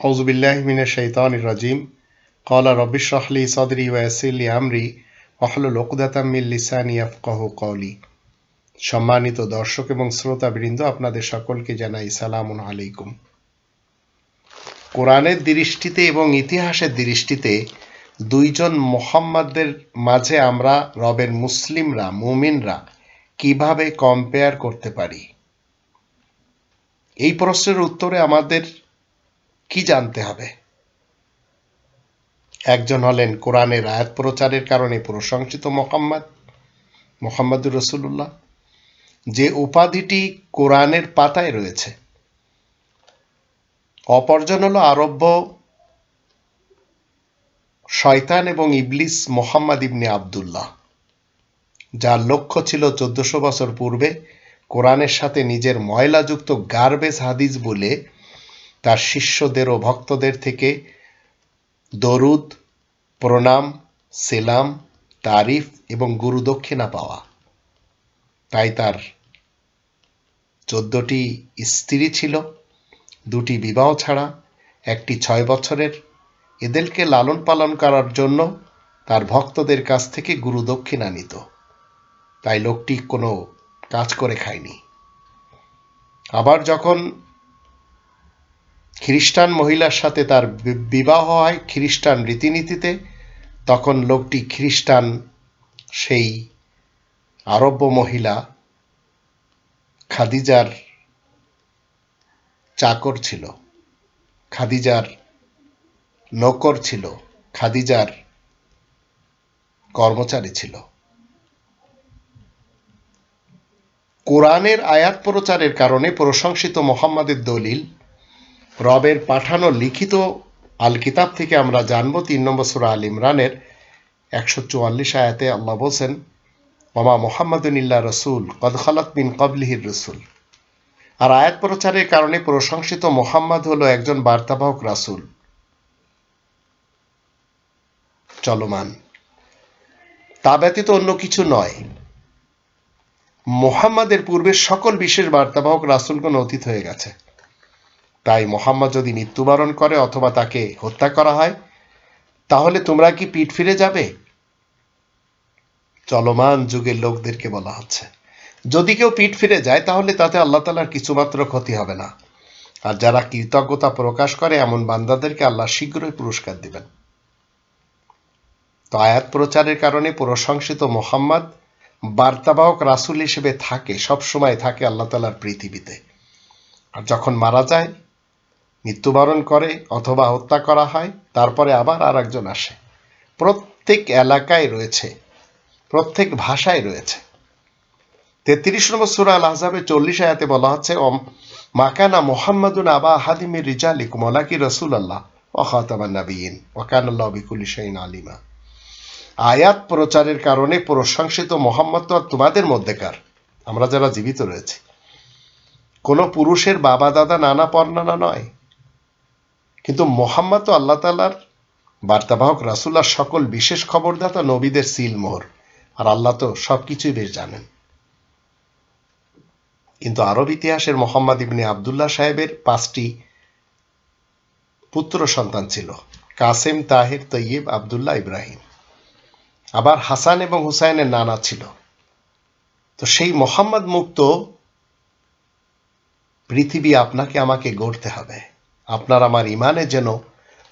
আউজুবিল্লাহ মিনা শৈতান রাজিম। কলা রবিশ রাহলি সদরি ওয়াসিল্লি আমরি অহলুল ওকদাতাম্মিল লিসানি আফকাহ কৌলি সম্মানিত দর্শক এবং শ্রোতা বৃন্দ আপনাদের সকলকে জানাই সালাম আলাইকুম। কোরআনের দৃষ্টিতে এবং ইতিহাসের দৃষ্টিতে দুইজন মোহাম্মদদের মাঝে আমরা রবের মুসলিমরা, মুমিনরা কীভাবে কম্পেয়ার করতে পারি? এই প্রশ্নের উত্তরে আমাদের কি জানতে হবে? একজন হলেন কোরআনের আয়াত প্রচারের কারণে প্রশংসিত মোহাম্মদ, মোহাম্মদুর রসুল্লাহ যে উপাধিটি কোরআনের পাতায় রয়েছে, অপরজন হল আরব্য শয়তান এবং ইবলিস মোহাম্মদ ইবনে আবদুল্লাহ, যার লক্ষ্য ছিল চোদ্দশো বছর পূর্বে কোরআনের সাথে নিজের ময়লাযুক্ত গার্বেজ হাদিস বলে তার শিষ্যদের ও ভক্তদের থেকে দরুদ, প্রণাম, সেলাম, তারিফ এবং গুরু দক্ষিণা পাওয়া। তাই তার চোদ্দটি স্ত্রী ছিল, দুটি বিবাহ ছাড়া, একটি ছয় বছরের। এদেরকে লালন পালন করার জন্য তার ভক্তদের কাছ থেকে গুরু দক্ষিণা নিত। তাই লোকটি কোনো কাজ করে খায়নি। আবার যখন খ্রিস্টান মহিলার সাথে তার বিবাহ হয় খ্রিস্টান রীতিনীতিতে। তখন লোকটি খ্রিস্টান, সেই আরব্য মহিলা খাদিজার চাকর ছিল। খাদিজার নকর ছিল। খাদিজার কর্মচারী ছিল। কোরআনের আয়াত প্রচারের কারণে প্রশংসিত মোহাম্মদের দলিল রবের পাঠানো লিখিত আল কিতাব থেকে আমরা জানব তিন নম্বর সুরা আল ইমরানের একশো চুয়াল্লিশ আয়াতে আল্লাহ বলছেন মামা মোহাম্মদুল্লাহ রসুল, কদ খালাত বিন কবলিহির রসুল। আর আয়াত প্রচারের কারণে প্রশংসিত মোহাম্মদ হল একজন বার্তাবাহক রাসুল। চলমান। তা ব্যতীত অন্য কিছু নয়। মোহাম্মদের পূর্বে সকল বিশেষ বার্তাবাহক রাসুলগণ অতীত হয়ে গেছে। তাই মোহাম্মদ যদি মৃত্যুবরণ করে অথবা তাকে হত্যা করা হয়, তাহলে তোমরা কি পিঠ ফিরে যাবে? চলমান যুগের লোকদেরকে বলা হচ্ছে। যদি কেউ পিঠ ফিরে যায়, তাহলে তাতে আল্লাহ তালার কিছুমাত্র ক্ষতি হবে না। আর যারা কৃতজ্ঞতা প্রকাশ করে, এমন বান্দাদেরকে আল্লাহ শীঘ্রই পুরস্কার দিবেন। তো আয়াত প্রচারের কারণে প্রশংসিত মোহাম্মদ বার্তাবাহক রাসুল হিসেবে থাকে সব সময় থাকে আল্লাহ তালার পৃথিবীতে। আর যখন মারা যায় মৃত্যুবরণ করে অথবা হত্যা করা হয়, তারপরে আবার আর একজন আসে। প্রত্যেক এলাকায় রয়েছে, প্রত্যেক ভাষায় রয়েছে। তেত্রিশ নম্বর সুরা আল আহজাবের চল্লিশ আয়াতে বলা হচ্ছে মাকানা মোহাম্মদুন আবা হাদিমির রিজালিক মোলাকি রসুল আল্লাহ ওখাতামান নাবিয়িন ওকানাল্লাহ বিকুলি আলিমা। আয়াত প্রচারের কারণে প্রশংসিত মোহাম্মদ তোমাদের মধ্যেকার, আমরা যারা জীবিত রয়েছি। কোনো পুরুষের বাবা দাদা নানা পর্ণানা নয় কিন্তু মোহাম্মদ তো আল্লাহ তালার বার্তাবাহক রাসুল্লাহ সকল বিশেষ খবরদাতা নবীদের সিল মোহর। আর আল্লাহ তো সব কিছুই বেশ জানেন। কিন্তু আরব ইতিহাসের মোহাম্মদ ইবনে আবদুল্লাহ সাহেবের পাঁচটি পুত্র সন্তান ছিল, কাসেম, তাহির, তৈয়ব, আবদুল্লাহ, ইব্রাহিম। আবার হাসান এবং হুসাইনের নানা ছিল। তো সেই মোহাম্মদ মুক্ত পৃথিবী আপনাকে আমাকে গড়তে হবে। আপনার আমার ইমানে যেন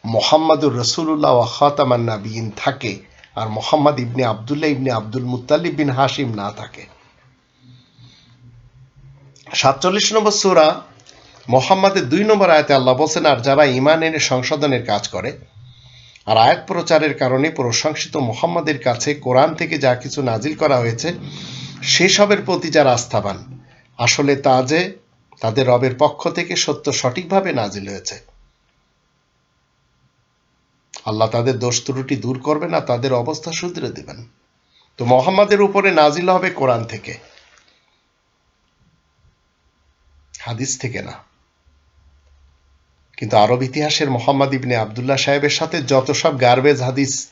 মোহাম্মদুর রসুল্লাহ খাতামান নাবিন থাকে আর মোহাম্মদ ইবনে আবদুল্লাহ ইবনে আব্দুল মুতালিব বিন হাসিম না থাকে। সাতচল্লিশ নম্বর সুরা, মোহাম্মদের দুই নম্বর আয়তে আল্লাহ বলছেন, আর যারা ইমান এনে সংশোধনের কাজ করে, আর আয়াত প্রচারের কারণে প্রশংসিত মোহাম্মদের কাছে কোরআন থেকে যা কিছু নাজিল করা হয়েছে, সেসবের প্রতি যারা আস্থাবান, আসলে তা যে তাদের রবের পক্ষ থেকে সত্য সঠিকভাবে নাজিল হয়েছে। আল্লাহ তাদের দোষ ত্রুটি দূর করবে না তাদের অবস্থা শুধরে দেবেন। তো মোহাম্মদের উপরে নাজিল হবে কোরআন থেকে। হাদিস থেকে না। কিন্তু আরব ইতিহাসের মোহাম্মদ ইবনে আবদুল্লাহ সাহেবের সাথে যত সব গার্বেজ হাদিস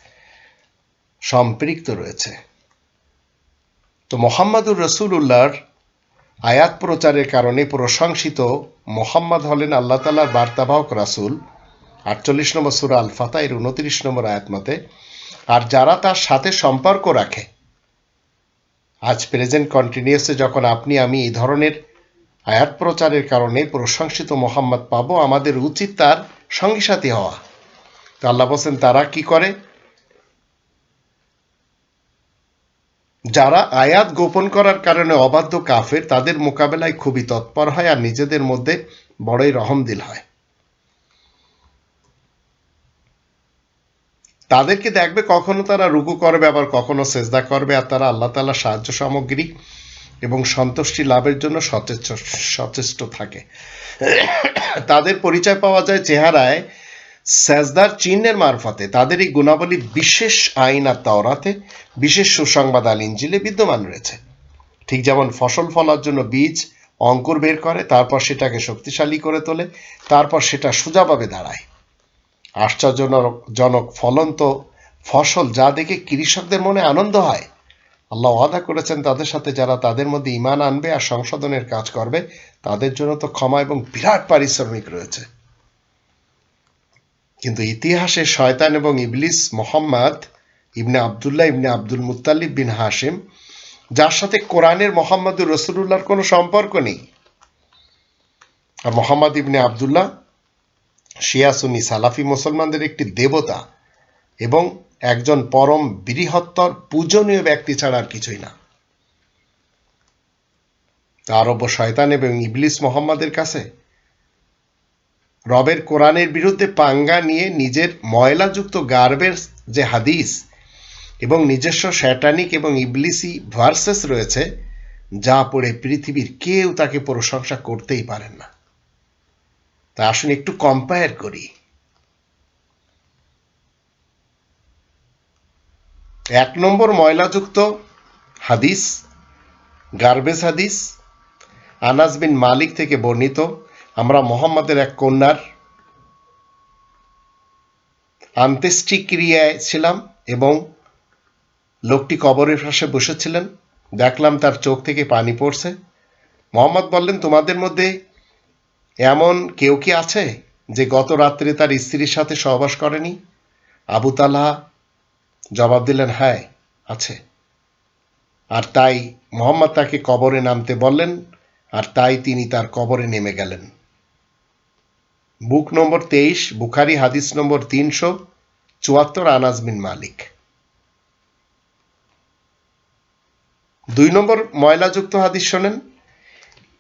সম্পৃক্ত রয়েছে। তো মোহাম্মদুর রসুল্লাহর আয়াত প্রচারের কারণে প্রশংসিত মোহাম্মদ হলেন আল্লাহ তালার বার্তাবাহক রাসুল। আটচল্লিশ নম্বর সুরা আল ফাতা এর উনত্রিশ নম্বর আয়াত মতে, আর যারা তার সাথে সম্পর্ক রাখে, আজ প্রেজেন্ট কন্টিনিউসে যখন আপনি, আমি এই ধরনের আয়াত প্রচারের কারণে প্রশংসিত মোহাম্মদ পাবো, আমাদের উচিত তার সঙ্গী সাথী হওয়া। তো আল্লাহ বলছেন, তারা কি করে? যারা আয়াত গোপন করার কারণে অবাধ্য কাফের, তাদের মোকাবেলায় খুবই তৎপর হয় আর নিজেদের মধ্যে বড়ই রহমদিল হয়। তাদেরকে দেখবে কখনো তারা রুকু করবে, আবার কখনো সেজদা করবে, আর তারা আল্লাহ তালা সাহায্য সামগ্রী এবং সন্তুষ্টি লাভের জন্য সচেষ্ট সচেষ্ট থাকে। তাদের পরিচয় পাওয়া যায় চেহারায় সেজদার চিহ্নের মারফতে তাদের এই গুণাবলী বিশেষ আইন আর তাওরাতে, বিশেষ সুসংবাদ আল ইঞ্জিলে বিদ্যমান রয়েছে। ঠিক যেমন ফসল ফলার জন্য বীজ অঙ্কুর বের করে, তারপর সেটাকে শক্তিশালী করে তোলে, তারপর সেটা সোজাভাবে দাঁড়ায়। আশ্চর্যজনক জনক ফলন্ত ফসল যা দেখে কৃষকদের মনে আনন্দ হয়। আল্লাহ ওয়াদা করেছেন তাদের সাথে যারা তাদের মধ্যে ইমান আনবে আর সংশোধনের কাজ করবে, তাদের জন্য তো ক্ষমা এবং বিরাট পারিশ্রমিক রয়েছে। কিন্তু ইতিহাসে শয়তান এবং ইবলিস মোহাম্মদ ইবনে আবদুল্লাহ ইবনে আব্দুল মুতালিব বিন হাসিম যার সাথে কোরআনের মোহাম্মদুর রসুল্লাহর কোনো সম্পর্ক নেই। আর মোহাম্মদ ইবনে আবদুল্লাহ শিয়া সুন্নি সালাফি মুসলমানদের একটি দেবতা এবং একজন পরম বৃহত্তর পূজনীয় ব্যক্তি ছাড়া আর কিছুই না। আরব শয়তান এবং ইবলিস মোহাম্মদের কাছে রবের কোরআনের বিরুদ্ধে পাঙ্গা নিয়ে নিজের ময়লাযুক্ত গার্বের যে হাদিস এবং নিজস্ব শ্যাটানিক এবং ইবলিসি ভার্সেস রয়েছে, যা পড়ে পৃথিবীর কেউ তাকে প্রশংসা করতেই পারেন না। তা আসুন একটু কম্পেয়ার করি। এক নম্বর ময়লাযুক্ত হাদিস, গার্বেজ হাদিস, আনাস বিন মালিক থেকে বর্ণিত। আমরা মোহাম্মদের এক কন্যার আন্ত্যেষ্টিক্রিয়ায় ছিলাম এবং লোকটি কবরের পাশে বসেছিলেন। দেখলাম তার চোখ থেকে পানি পড়ছে। মোহাম্মদ বললেন, তোমাদের মধ্যে এমন কেউ কি আছে যে গত রাত্রে তার স্ত্রীর সাথে সহবাস করেনি? আবু তালহা জবাব দিলেন হ্যাঁ আছে। আর তাই মোহাম্মদ তাকে কবরে নামতে বললেন, আর তাই তিনি তার কবরে নেমে গেলেন। বুক নম্বর তেইশ, বুখারি হাদিস নম্বর তিনশো চুয়াত্তর আনাজ বিন মালিক। দুই নম্বর ময়লাযুক্ত হাদিস শোনেন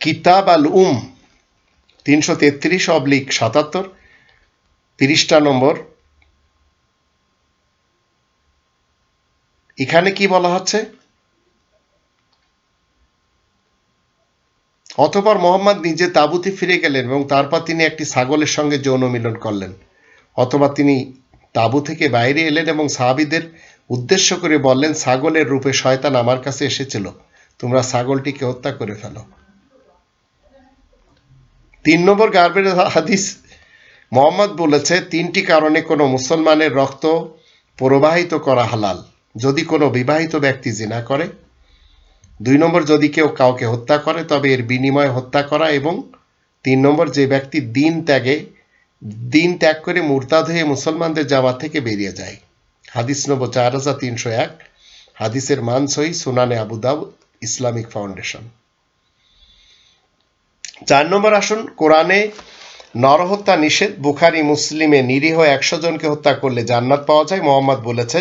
কিতাব আল উম, তিনশো তেত্রিশ অবলিক সাতাত্তর, তিরিশটা নম্বর। এখানে কি বলা হচ্ছে? অতপর মোহাম্মদ নিজে তাবুতে ফিরে গেলেন এবং তারপর তিনি একটি ছাগলের সঙ্গে যৌন মিলন করলেন। অথবা তিনি তাবু থেকে বাইরে এলেন এবং সাহাবিদের উদ্দেশ্য করে বললেন, ছাগলের রূপে শয়তান আমার কাছে এসেছিল। তোমরা ছাগলটিকে হত্যা করে ফেলো। তিন নম্বর গার্বের হাদিস, মোহাম্মদ বলেছে, তিনটি কারণে কোনো মুসলমানের রক্ত প্রবাহিত করা হালাল। যদি কোনো বিবাহিত ব্যক্তি জিনা করে দুই নম্বর, যদি কেউ কাউকে হত্যা করে, তবে এর বিনিময়ে হত্যা করা এবং তিন নম্বর, যে ব্যক্তি দিন ত্যাগে, দিন ত্যাগ করে মুরতাদ হয়ে মুসলমানদের জামাত থেকে বেরিয়ে যায়। হাদিস নম্বর চার হাজার তিনশো এক, হাদিসের মান সহি, সুনানে আবুদাব ইসলামিক ফাউন্ডেশন। চার নম্বর, আসুন, কোরআনে নরহত্যা নিষেধ, বুখারি, মুসলিমে নিরীহ একশো জনকে হত্যা করলে জান্নাত পাওয়া যায়। মোহাম্মদ বলেছে,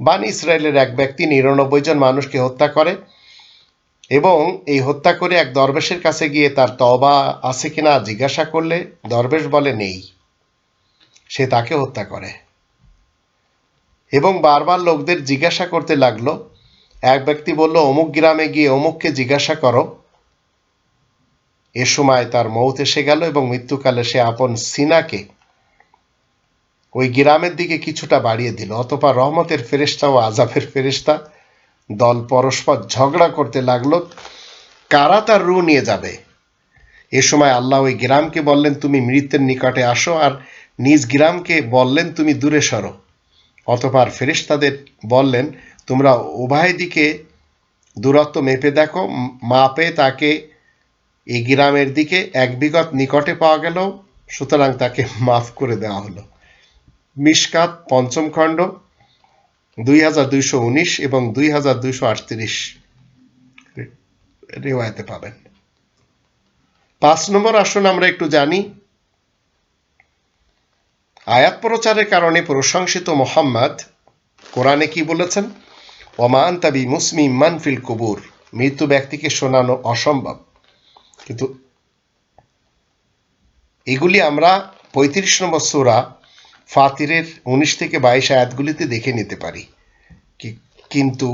বান ইসরায়েলের এক ব্যক্তি নিরানব্বই জন মানুষকে হত্যা করে এবং এই হত্যা করে এক দরবেশের কাছে গিয়ে তার তবা আছে কিনা জিজ্ঞাসা করলে দরবেশ বলে, নেই। সে তাকে হত্যা করে। এবং বারবার লোকদের জিজ্ঞাসা করতে লাগল। এক ব্যক্তি বলল, অমুক গ্রামে গিয়ে অমুককে জিজ্ঞাসা করো। এ সময় তার মৌত এসে গেল এবং মৃত্যুকালে সে আপন সিনাকে ওই গ্রামের দিকে কিছুটা বাড়িয়ে দিল। অতপর রহমতের ফেরেস্তা ও আজাবের ফেরেস্তা দল পরস্পর ঝগড়া করতে লাগল, কারা তার রু নিয়ে যাবে? এ সময় আল্লাহ ওই গ্রামকে বললেন, তুমি মৃত্যের নিকটে আসো আর নিজ গ্রামকে বললেন, তুমি দূরে সরো। অতপর ফেরেশতাদের বললেন, তোমরা উভয় দিকে দূরত্ব মেপে দেখো, মাপে তাকে এই গ্রামের দিকে এক বিগত নিকটে পাওয়া গেল, সুতরাং তাকে মাফ করে দেওয়া হলো। মিশকাত পঞ্চম খণ্ড দুই হাজার দুইশো উনিশ এবং দুই হাজার পাবেন। পাঁচ নম্বর আসুন আমরা একটু জানি। আয়াত প্রচারের কারণে প্রশংসিত মোহাম্মদ কোরআনে কি বলেছেন? ওমান তাবি মুসমি মানফিল কবুর। মৃত্যু ব্যক্তিকে শোনানো অসম্ভব। কিন্তু এগুলি আমরা পঁয়ত্রিশ নম্বর সোরা ফাতিরের উনিশ থেকে বাইশ আয়াতগুলিতে দেখে নিতে পারি। কিন্তু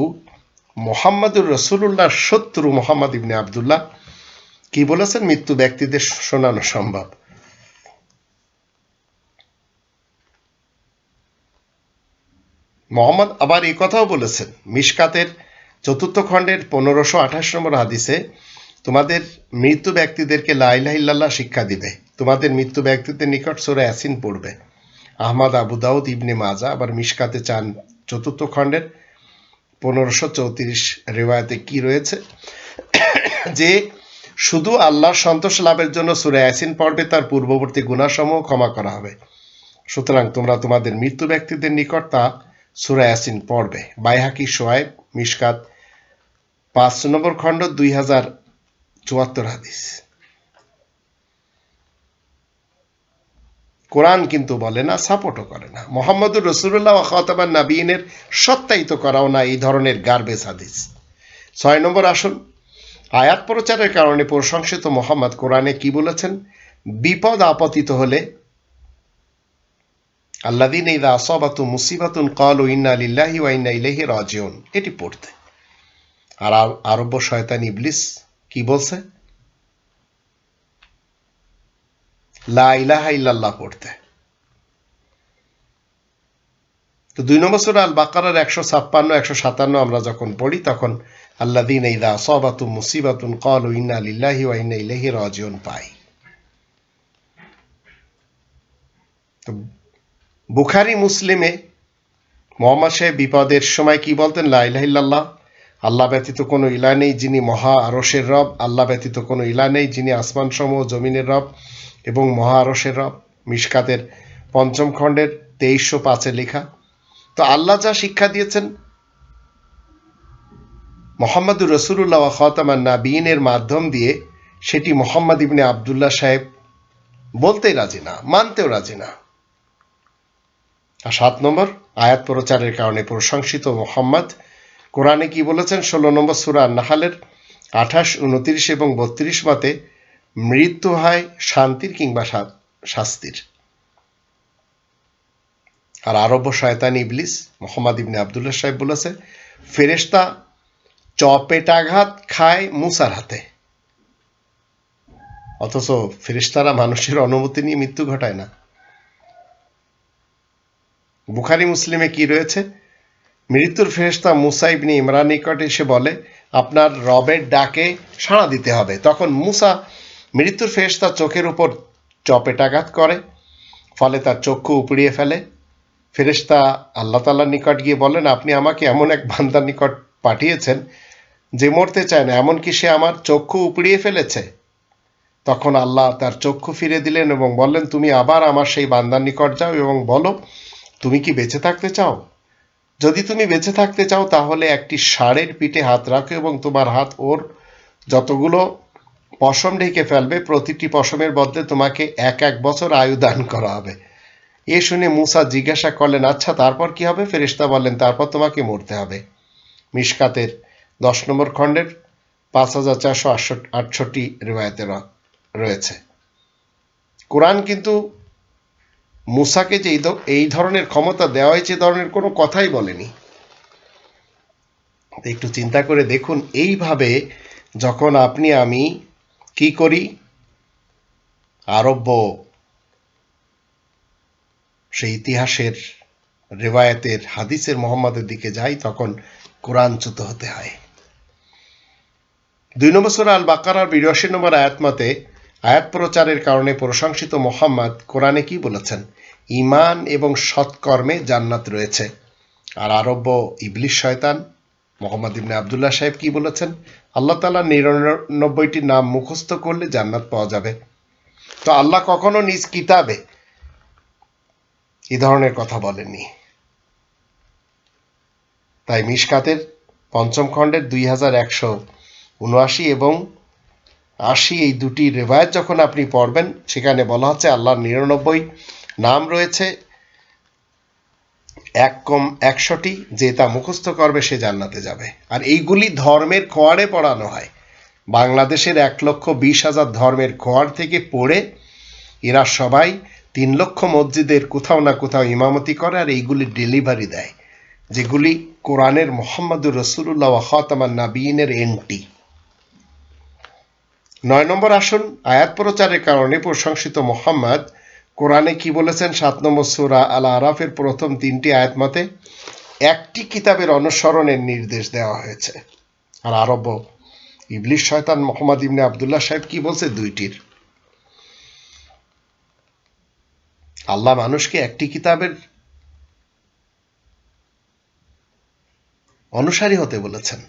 মোহাম্মদুর রসুল্লাহর শত্রু মোহাম্মদ ইবনে আবদুল্লাহ কি বলেছেন? মৃত্যু ব্যক্তিদের শোনানো সম্ভব। মোহাম্মদ আবার এই কথাও বলেছেন, মিশকাতের চতুর্থ খণ্ডের পনেরোশো আঠাশ নম্বর হাদিসে, তোমাদের মৃত্যু ব্যক্তিদেরকে লাইলাহিল্লাহ শিক্ষা দিবে। তোমাদের মৃত্যু ব্যক্তিদের নিকট সোরা অ্যাসিন পড়বে। আহমদ আবু দাউদ ইবনে মাজা আবার মিশকাতে চান চতুর্থ খণ্ডের। পনেরোশো চৌত্রিশ রেওয়ায়তে কি রয়েছে? যে শুধু আল্লাহর সন্তোষ লাভের জন্য সুরে অ্যাসিন পড়বে, তার পূর্ববর্তী গুণাসমূহ ক্ষমা করা হবে। সুতরাং তোমরা তোমাদের মৃত্যু ব্যক্তিদের নিকট তা সুরা অ্যাসিন পড়বে। বাইহাকি সোয়েব মিশকাত পাঁচ নম্বর খণ্ড, দুই হাজার চুয়াত্তর হাদিস। কোরআন কিন্তু বলে না সাপোর্টও করে না। মোহাম্মদুর রসুল্লাহ খতাবান নাবিনের সত্যায়িত করাও না এই ধরনের গার্বেজ হাদিস। ছয় নম্বর আসুন আয়াত প্রচারের কারণে প্রশংসিত মোহাম্মদ কোরআনে কি বলেছেন? বিপদ আপতিত হলে আল্লাদিন ইদা আসবাতু মুসিবাতুন কলু ইন্না লিল্লাহি ওয়া ইন্না ইলাইহি রাজিউন। এটি পড়তে। আর আরব্য শয়তান ইবলিস কি বলছে? লা ইলাহা ইল্লাল্লাহ পড়তে। তো দুই নম্বর সুরা আল বাকারার একশো ছাপ্পান্ন, একশো সাতান্ন আমরা যখন পড়ি, তখন আল্লাহ দিন ইদা সবাতু মুসিবাতুন কল ইন্না লিল্লাহি ওয়া ইন্না ইলাইহি রাজিউন পাই। তো বুখারি, মুসলিমে মোহাম্মদ সাহেব বিপদের সময় কি বলতেন? লা ইলাহা ইল্লাল্লাহ। আল্লাহ ব্যতীত কোনো ইলা নেই যিনি মহা আরশের রব, আল্লাহ ব্যতীত কোনো ইলা নেই যিনি আসমান সমূহ জমিনের রব এবং মহা আরশের রব। মিশকাতের পঞ্চম খণ্ডের তেইশশো পাঁচে লেখা, তো আল্লাহ যা শিক্ষা দিয়েছেন, মোহাম্মদুর রসুল্লাহ খতামান নাবিনের মাধ্যম দিয়ে সেটি মোহাম্মদ ইবনে আবদুল্লাহ সাহেব বলতেই রাজি না, মানতেও রাজি না। আর সাত নম্বর, আয়াত প্রচারের কারণে প্রশংসিত মোহাম্মদ কোরআনে কি বলেছেন? ষোলো নম্বর সুরা নাহালের আঠাশ, উনত্রিশ এবং বত্রিশ মতে, মৃত্যু হয় শান্তির কিংবা শাস্তির। আর আরব্য শয়তান ইবলিস মোহাম্মদ ইবনে আবদুল্লাহ সাহেব বলেছে, ফেরেশতা চপেটাঘাত খায় মুসার হাতে। অথচ ফেরেশতারা মানুষের অনুমতি নিয়ে মৃত্যু ঘটায় না। বুখারি, মুসলিমে কি রয়েছে? মৃত্যুর ফেরেশতা মুসা ইবনে ইমরান নিকট এসে বলে, আপনার রবের ডাকে সাড়া দিতে হবে। তখন মুসা মৃত্যুর ফেরেশতা চোখের উপর চপেটাঘাত করে, ফলে তার চক্ষু উপড়িয়ে ফেলে। ফেরেশতা আল্লাহ তাল্লার নিকট গিয়ে বলেন আপনি আমাকে এমন এক বান্দার নিকট পাঠিয়েছেন যে মরতে চায় না, এমনকি সে আমার চক্ষু উপড়িয়ে ফেলেছে। তখন আল্লাহ তার চক্ষু ফিরে দিলেন এবং বললেন, তুমি আবার আমার সেই বান্দার নিকট যাও এবং বলো, তুমি কি বেঁচে থাকতে চাও? যদি তুমি বেঁচে থাকতে চাও, তাহলে একটি ষাঁড়ের পিঠে হাত রাখো এবং তোমার হাত ওর যতগুলো পশম ঢেকে ফেলবে, প্রতিটি পশমের বদলে তোমাকে এক এক বছর আয়ু দান করা হবে। এ শুনে মুসা জিজ্ঞাসা করলেন আচ্ছা তারপর কি হবে? ফেরেশতা বললেন, তারপর তোমাকে মরতে হবে। মিশকাতের দশ নম্বর খণ্ডের পাঁচ হাজার চারশো আটষট্টি রেওয়ায়তে রয়েছে। কোরআন কিন্তু মুসাকে যে এই ধরনের ক্ষমতা দেওয়া হয়েছে ধরনের কোনো কথাই বলেনি। একটু চিন্তা করে দেখুন, এইভাবে যখন আপনি, আমি কি করি? আরব্য সেই ইতিহাসের, রেওয়ায়তের, হাদিসের মোহাম্মদের দিকে যাই, তখন কোরআনচ্যুত হতে হয়। দুই নম্বর সুরা আল বাকারার বিরাশি নম্বর আয়াত মতে আয়াত প্রচারের কারণে প্রশংসিত মোহাম্মদ কোরআনে কি বলেছেন? ইমান এবং সৎকর্মে জান্নাত রয়েছে। আর আরব্য ইবলিশ শয়তান মোহাম্মদ ইবনে আবদুল্লাহ সাহেব কি বলেছেন? আল্লাহ তালা নিরানব্বইটি নাম মুখস্থ করলে জান্নাত পাওয়া যাবে। তো আল্লাহ কখনো নিজ কিতাবে এ ধরনের কথা বলেননি। তাই মিশকাতের পঞ্চম খণ্ডের দুই হাজার একশো উনআশি এবং আশি এই দুটি রেবায়ত যখন আপনি পড়বেন, সেখানে বলা হচ্ছে আল্লাহর নিরানব্বই নাম রয়েছে এক কম একশোটি, যে তা মুখস্থ করবে সে জান্নাতে যাবে। আর এইগুলি ধর্মের খোয়াড়ে পড়ানো হয়। বাংলাদেশের এক লক্ষ বিশ হাজার ধর্মের খোয়াড় থেকে পড়ে এরা সবাই তিন লক্ষ মসজিদের কোথাও না কোথাও ইমামতি করে আর এইগুলি ডেলিভারি দেয়, যেগুলি কোরআনের মোহাম্মদুর রসুল্লাহ খাতামান নাবিনের এন্টি নয় নম্বর আসন, আয়াত প্রচারের কারণে প্রশংসিত মোহাম্মদ কোরআনে কি বলেছেন? সাত নম্বর সুরা আল আরাফের প্রথম তিনটি আয়াত মতে, একটি কিতাবের অনুসরণের নির্দেশ দেওয়া হয়েছে। আর আরব ইবলিশ শয়তান মোহাম্মদ ইবনে আবদুল্লাহ সাহেব কি বলছে? দুইটির। আল্লাহ মানুষকে একটি কিতাবের অনুসারী হতে বলেছেন।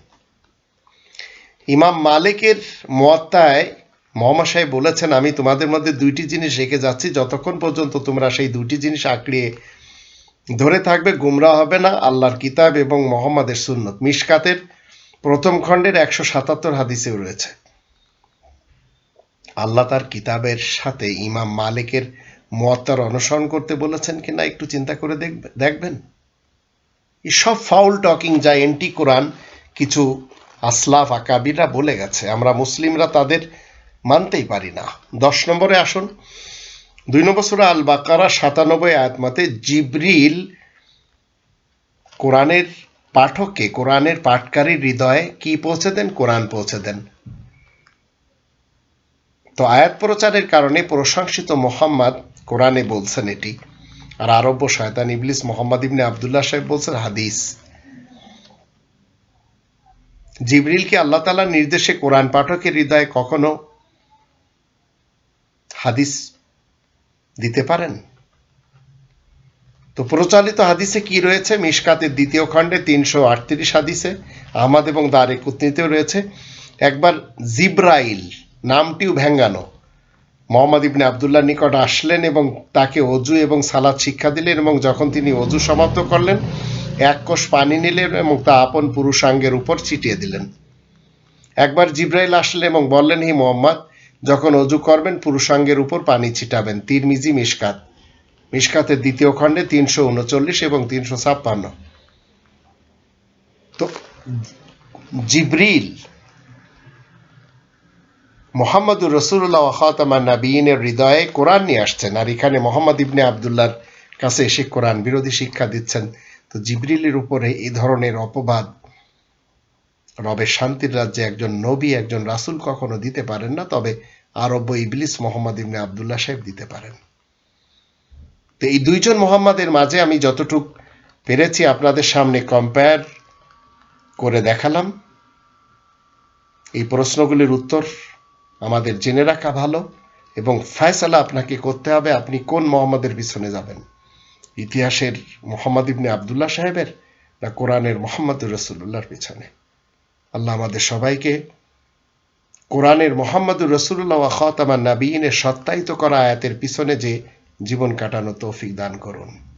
ইমাম মালিকের মোয়াত্তায় সাহেব বলেছেন, আমি তোমাদের মধ্যে দুইটি জিনিস রেখে যাচ্ছি। যতক্ষণ পর্যন্ত তোমরা সেই দুটি জিনিস আঁকড়িয়ে ধরে থাকবে গুমরা হবে না। আল্লাহর কিতাব এবং মোহাম্মদের সুন্নত। মিশকাতের প্রথম খণ্ডের একশো সাতাত্তর হাদিসেও রয়েছে। আল্লাহ তার কিতাবের সাথে ইমাম মালিকের মোয়াত্তার অনুসরণ করতে বলেছেন কিনা একটু চিন্তা করে দেখবে, দেখবেন। সব ফাউল টকিং যা এন্টি কোরআন, কিছু আসলাফ আকাবিরা বলে গেছে। আমরা মুসলিমরা তাদের মানতেই পারি না। দশ নম্বরে আসুন। দুই নম্বর সুরা আল বাকারা সাতানব্বই আয়াতমাতে জিবরিল কোরআনের পাঠককে, কোরআনের পাঠকারীর হৃদয়ে কি পৌঁছে দেন? কোরআন পৌঁছে দেন। তো আয়াত প্রচারের কারণে প্রশংসিত মোহাম্মদ কোরআনে বলছেন এটি। আর আরব্য শয়তান, ইবলিস, মোহাম্মদ ইবনে আবদুল্লাহ সাহেব বলছেন হাদিস। জিবরিলকে আল্লাহ তালার নির্দেশে কোরআন পাঠকের হৃদয়ে কখনো হাদিস দিতে পারেন? তো প্রচলিত হাদিসে কি রয়েছে? মিশকাতের দ্বিতীয় খণ্ডে তিনশো আটত্রিশ হাদিসে, আহমদ এবং দারে কুতনিতেও রয়েছে। একবার জিব্রাইল নামটিও ভেঙ্গানো মোহাম্মদ ইবনে আবদুল্লাহ নিকট আসলেন এবং তাকে অজু এবং সালাদ শিক্ষা দিলেন এবং যখন তিনি অজু সমাপ্ত করলেন, এক কোষ পানি নিলেন এবং তা আপন পুরুষাঙ্গের উপর ছিটিয়ে দিলেন। একবার জিব্রাইল আসলেন এবং বললেন, হি মোহাম্মদ যখন অজু করবেন, পুরুষাঙ্গের উপর পানি ছিটাবেন। তিরমিজি মিশকাত। মিশকাতের দ্বিতীয় খণ্ডে তিনশো উনচল্লিশ এবং তিনশো ছাপ্পান্ন। তো, জিব্রিল মোহাম্মদুর রসুল্লাহ খাতামান নাবিনের হৃদয়ে কোরআন নিয়ে আসছেন আর এখানে মোহাম্মদ ইবনে আবদুল্লার কাছে এসে কোরআন বিরোধী শিক্ষা দিচ্ছেন। তো জিবরিলের উপরে এই ধরনের অপবাদ রবের শান্তির রাজ্যে একজন নবী, একজন রাসুল কখনো দিতে পারেন না, তবে আরব্য ইবলিস মোহাম্মদ ইবনে আবদুল্লাহ সাহেব দিতে পারেন। তো এই দুইজন মোহাম্মদের মাঝে আমি যতটুক পেরেছি আপনাদের সামনে কম্পেয়ার করে দেখালাম। এই প্রশ্নগুলির উত্তর আমাদের জেনে রাখা ভালো এবং ফয়সালা আপনাকে করতে হবে আপনি কোন মোহাম্মদের পিছনে যাবেন? ইতিহাসের মোহাম্মদ ইবনে আবদুল্লাহ সাহেবের না কোরআনের মোহাম্মদ রসুল্লাহর পিছনে? আল্লাহ আমাদের সবাইকে কোরআনের মোহাম্মদুর রসুল্লাহ খাতামান নাবিনের সত্যায়িত করা আয়াতের পিছনে যে জীবন কাটানো তৌফিক দান করুন।